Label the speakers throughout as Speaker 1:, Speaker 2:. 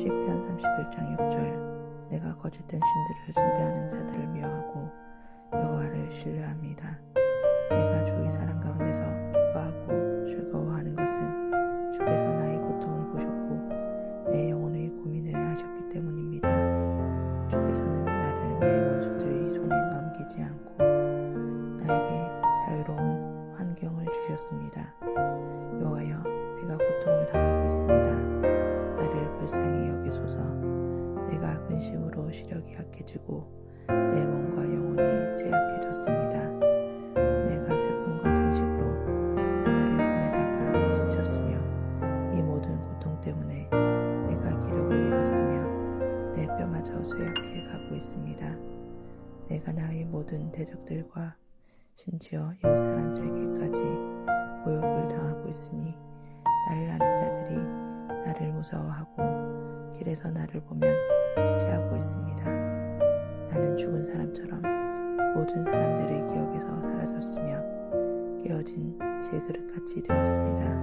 Speaker 1: 시편 31장 6절 내가 거짓된 신들을 숭배하는 자들을 미워하고 여호와를 신뢰합니다. 내가 주의 사랑 가운데서 기뻐하고 즐거워하는 것은 주께서 나의 고통을 보셨고 내 영혼의 고민을 하셨기 때문입니다. 주께서는 나를 내 원수들의 손에 넘기지 않고 나에게 자유로운 환경을 주셨습니다. 여호와여 내가 고통을 당하고 내가 근심으로 시력이 약해지고 내 몸과 영혼이 죄악해졌습니다. 내가 슬픔과 탄식으로 하늘을 보내다가 지쳤으며 이 모든 고통 때문에 내가 기력을 잃었으며 내 뼈마저 쇠약해 가고 있습니다. 내가 나의 모든 대적들과 심지어 이웃 사람들에게까지 모욕을 당하고 있으니 나를 아는 자들이 나를 무서워하고 길에서 나를 보면 피하고 있습니다. 나는 죽은 사람처럼 모든 사람들의 기억에서 사라졌으며 깨어진 질그릇같이 되었습니다.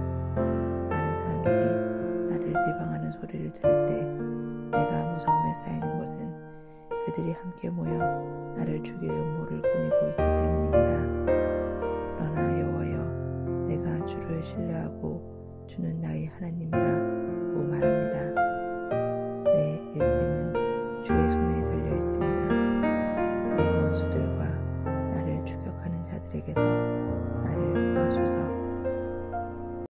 Speaker 1: 많은 사람들이 나를 비방하는 소리를 들을 때 내가 무서움에 쌓이는 것은 그들이 함께 모여 나를 죽일 음모를 꾸미고 있기 때문입니다. 그러나 여호와여 내가 주를 신뢰하고 주는 나의 하나님이라고 말합니다. 원수들과 나를 추격하는 자들에게서